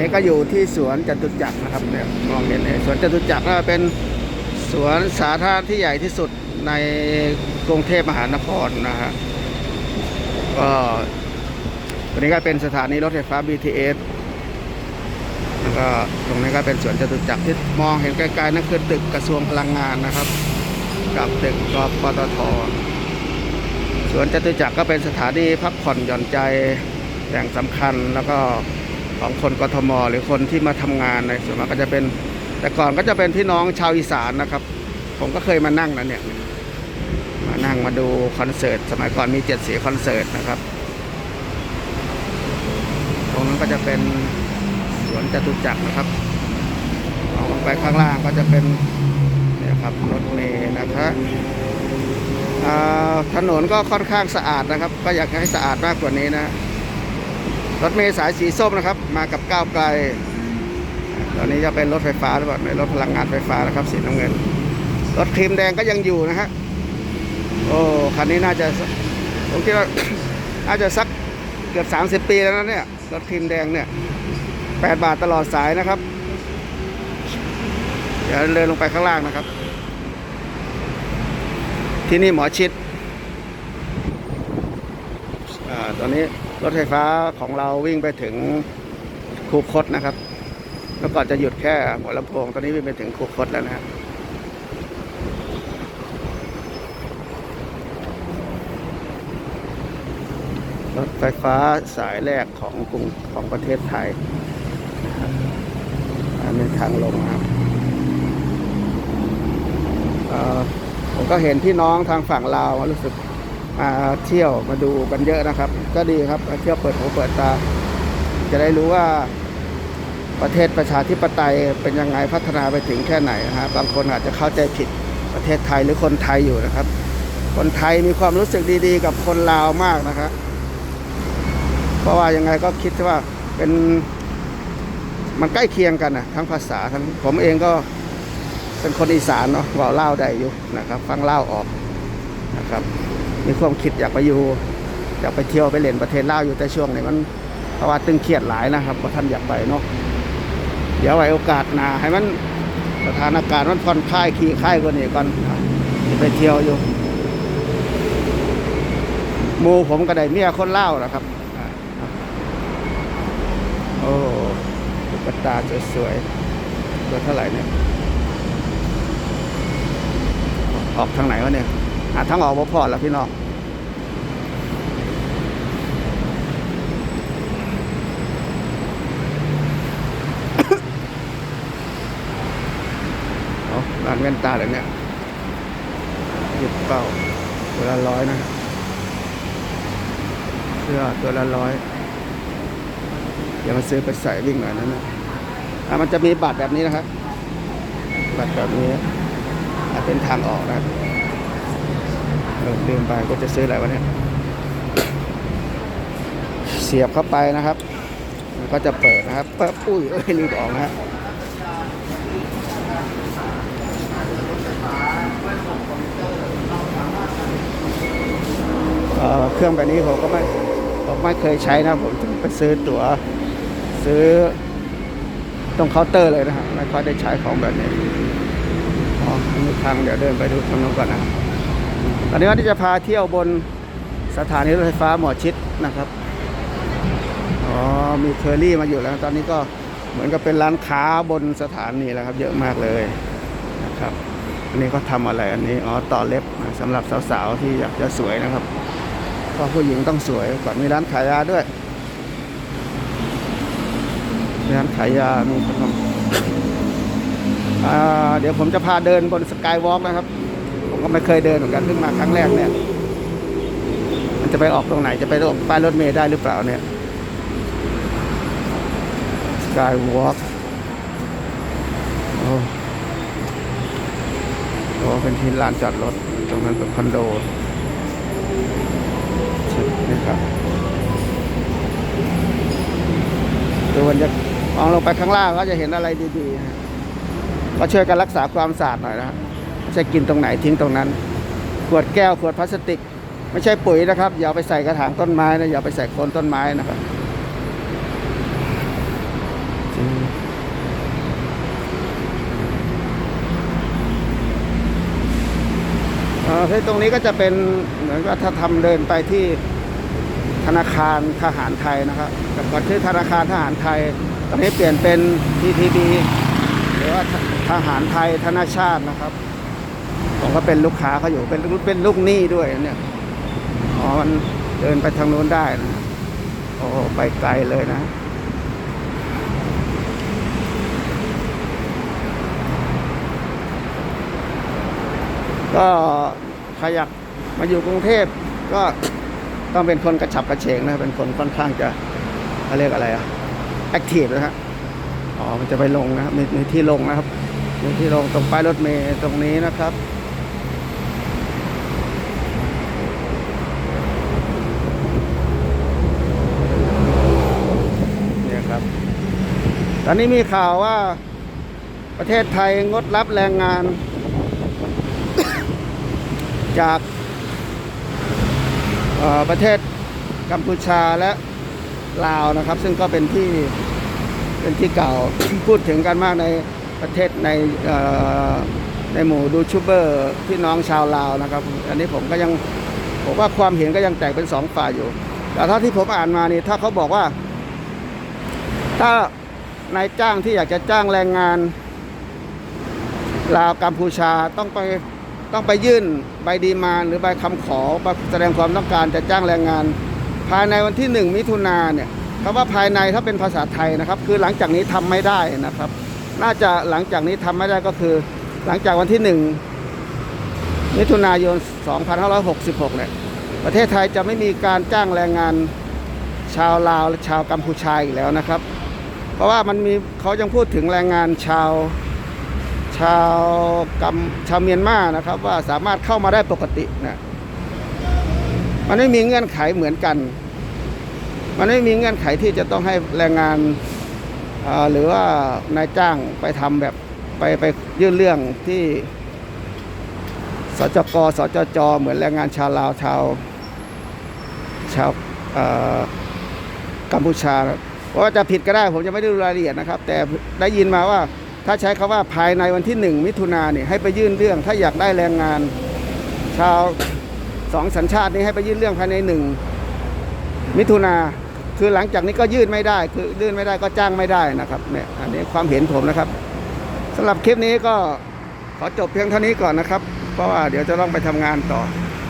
นี้ก็อยู่ที่สวนจตุจักรนะครับเนี่ยมองเห็นเลยสวนจตุจักรก็เป็นสวนสาธารณะที่ใหญ่ที่สุดในกรุงเทพมหานครนะฮะก็วันนี้ก็เป็นสถานีรถไฟฟ้า BTS แล้วก็ตรงนี้ก็เป็นสวนจตุจักรที่มองเห็นไกลๆนั่นคือตึกกระทรวงพลังงานนะครับ กับตึกกปตทสวนจตุจักรก็เป็นสถานที่พักผ่อนหย่อนใจอย่างสำคัญแล้วก็ ของคนกทม หรือคนที่มาทำงานในส่วนมากก็จะเป็น แต่ก่อนก็จะเป็นพี่น้องชาวอีสานนะครับ ผมก็เคยมานั่งนะเนี่ยมานั่งมาดูคอนเสิร์ตสมัยก่อนมีเจ็ดสีคอนเสิร์ตนะครับ ตรงนั้นก็จะเป็นสวนจตุจักรนะครับมองลงไปข้างล่างก็จะเป็นเนี่ยครับรถเมล์นะครับถนนก็ค่อนข้างสะอาดนะครับ ก็อยากให้สะอาดมากกว่านี้นะ รถเมล์สายสีส้มนะครับ มากับก้าวไกล ตอนนี้จะเป็นรถไฟฟ้าหรือเปล่าในรถพลังงานไฟฟ้านะครับ สีน้ำเงิน รถครีมแดงก็ยังอยู่นะฮะโอ้คันนี้น่าจะผมคิดว่าน่าจะสักเกือบ 30 ปีแล้วนะเนี่ยรถครีมแดงเนี่ย8บาทตลอดสายนะครับ เดี๋ยวเดินลงไปข้างล่างนะครับ ที่นี่หมอชิดอาตอนนี้ รถไฟฟ้าของเราวิ่งไปถึงคูคตนะครับเมื่อก่อนจะหยุดแค่หัวลำโพงตอนนี้วิ่งไปถึงคูคตแล้วนะรถไฟฟ้าสายแรกของกรุงของประเทศไทยนะครับอันนี้ทางลงครับผมก็เห็นพี่น้องทางฝั่งลาวรู้สึก มาเที่ยวมาดูกันเยอะนะครับ ก็ดีครับมาเที่ยวเปิดหูเปิดตา จะได้รู้ว่าประเทศประชาธิปไตยเป็นยังไงพัฒนาไปถึงแค่ไหนนะฮะบางคนอาจจะเข้าใจผิดประเทศไทยหรือคนไทยอยู่นะครับ คนไทยมีความรู้สึกดีๆ กับคนลาวมากนะครับเพราะว่ายังไงก็คิดว่าเป็นมันใกล้เคียงกันนะทั้งภาษาทั้งผมเองก็เป็นคนอีสานเนาะว่าเล่าได้อยู่นะครับ ฟังเล่าออกนะครับ มีความคิดอยากไปอยู่อยากไปเที่ยวไปเล่นประเทศลาวอยู่แต่ช่วงนี้มันภาวะตึงเครียดหลายนะครับว่าท่านอยากไปเนาะเดี๋ยวไว้โอกาสหนาให้มันสถานการณ์มันผ่อนคลายคลี่คลายกว่านี้ก่อนไปเที่ยวอยู่มูผมก็ได้เมียคนเล่านะครับ โอ้ตุ๊กตาสวยๆตัวเท่าไหร่เนี่ย ออกทางไหนวะเนี่ย หาทางออกบ่พอแล้วพี่น้องเอาร้านแว่นตาเหรอเนี่ยหยิบเป้าตัวละร้อยนะ เสื้อตัวละร้อยอย่ามาซื้อไปใส่วิ่งหน่อยนั้นนะอะมันจะมีบัตรแบบนี้นะครับ บัตรแบบนี้เป็นทางออกนะครับ เออลืมไปก็จะซื้ออะไรวะเนี่ยเสียบเข้าไปนะครับ มันก็จะเปิดนะครับเปิดปุ้ยเอ้ยลืมออกนะฮะเเครื่องแบบนี้ผมก็ไม่ผมไม่เคยใช้นะผมไปซื้อตั๋วซื้อตรงเคาน์เตอร์เลยนะฮะไม่ค่อยได้ใช้ของแบบนี้อ๋อมีทางเดี๋ยวเดินไปดูทางโน้นก่อนนะ ตอนนี้ว่าที่จะพาเที่ยวบนสถานีรถไฟฟ้าหมอชิดนะครับ อ๋อ มีเคอรี่มาอยู่แล้ว ตอนนี้ก็เหมือนกับเป็นร้านค้าบนสถานีแล้วครับ เยอะมากเลยนะครับ อันนี้ก็ทำอะไรอันนี้ อ๋อ ต่อเล็บนะสำหรับสาวๆที่อยากจะสวยนะครับเพราะผู้หญิงต้องสวย ก่อนมีร้านขายยาด้วย ร้านขายยามีขนมเดี๋ยวผมจะพาเดินบนสกายวอล์กนะครับ ก็ไม่เคยเดินเหมือนกันเพิ่งมาครั้งแรกเนี่ย มันจะไปออกตรงไหนจะไปออกป้ายรถเมล์ได้หรือเปล่าเนี่ยสกายวอล์กโอ้โหเป็นที่ลานจอดรถ ตรงนั้นเป็นคอนโดนี่ครับดูมันจะมองลงไปข้างล่างก็จะเห็นอะไรดีๆก็ช่วยกันรักษาความสะอาดหน่อยนะครับ จะกินตรงไหนทิ้งตรงนั้น ขวดแก้วขวดพลาสติก ไม่ใช่ปุ๋ยนะครับ อย่าไปใส่กระถางต้นไม้นะอย่าไปใส่โคนต้นไม้นะครับที่ตรงนี้ก็จะเป็นเหมือนว่าถ้าทำเดินไปที่ธนาคารทหารไทยนะครับแต่ก่อนที่ธนาคารทหารไทยตอนนี้เปลี่ยนเป็นทีทีดีหรือว่าทหารไทยธนาชาตินะครับ ผมก็เป็นลูกค้าเขาอยู่เป็นเป็นลูกหนี้ด้วยเนี่ยอ๋อมันเดินไปทางโน้นได้นะโอ้ไปไกลเลยนะก็ใครอยากมาอยู่กรุงเทพก็ต้องเป็นคนกระฉับกระเฉงนะเป็นคนค่อนข้างจะเขาเรียกอะไรอะแอคทีฟนะฮะอ๋อมันจะไปลงนะครับมีมีที่ลงนะครับมีที่ลงตรงป้ายรถเมล์ตรงนี้นะครับ เนี่ยครับ ต อนนี้มีข่าวว่าประเทศไทยงดรับแรงงาน จากประเทศกัมพูชาและลาวนะครับ ซึ่งก็เป็นที่เป็นที่เก่าพูดถึงกันมากในประเทศในในหมู่ดูชูเบอร์พี่น้องชาวลาวนะครับ อันนี้ผมก็ยังผมว่าความเห็นก็ยังแตกเป็นสองฝ่ายอยู่ แต่เท่าที่ผมอ่านมานี่ถ้าเขาบอกว่า ถ้า นายจ้างที่อยากจะจ้างแรงงาน ลาวกัมพูชาต้องไปต้องไปยื่นใบดีมานหรือใบคำขอแสดงความต้องการจะจ้างแรงงาน ภายในวันที่หนึ่งมิถุนาเนี่ยคำว่าภายในถ้าเป็นภาษาไทยนะครับ คือหลังจากนี้ทำไม่ได้นะครับ น่าจะหลังจากนี้ทำไม่ได้ก็คือ หลังจากวันที่หนึ่งมิถุนายน 2566 เนี่ยประเทศไทยจะไม่มีการจ้างแรงงานชาวลาวและชาวกัมพูชาอีกแล้วนะครับ เพราะว่ามันมีเขายังพูดถึงแรงงานชาว ชาวกัมชาวเมียนมานะครับ ว่าสามารถเข้ามาได้ปกตินะมันไม่มีเงื่อนไขเหมือนกัน มันไม่มีเงื่อนไขที่จะต้องให้แรงงานหรือว่านายจ้างไปทำแบบไปไปยื่นเรื่องที่สจกสจจเหมือนแรงงานชาวลาวชาวชาวกัมพูชาเพราะ ว่าจะผิดก็ได้ผมจะไม่ได้ดูรายละเอียดนะครับ แต่ได้ยินมาว่าถ้าใช้คำว่าภายในวันที่หนึ่งมิถุนาเนี่ยให้ไปยื่นเรื่อง ถ้าอยากได้แรงงาน ชาวสองสัญชาตินี้ให้ไปยื่นเรื่องภายในหนึ่งมิถุนาคือหลังจากนี้ก็ยื่นไม่ได้ คือยื่นไม่ได้ก็จ้างไม่ได้นะครับเนี่ยอันนี้ความเห็นผมนะครับสำหรับคลิปนี้ก็ขอจบเพียงเท่านี้ก่อนนะครับ เพราะว่าเดี๋ยวจะต้องไปทำงานต่อ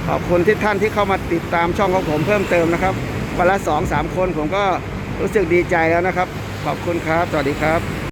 ขอบคุณที่ท่านที่เข้ามาติดตามช่องของผมเพิ่มเติมนะครับวันละสองสามคนผมก็ รู้สึกดีใจแล้วนะครับ ขอบคุณครับ สวัสดีครับ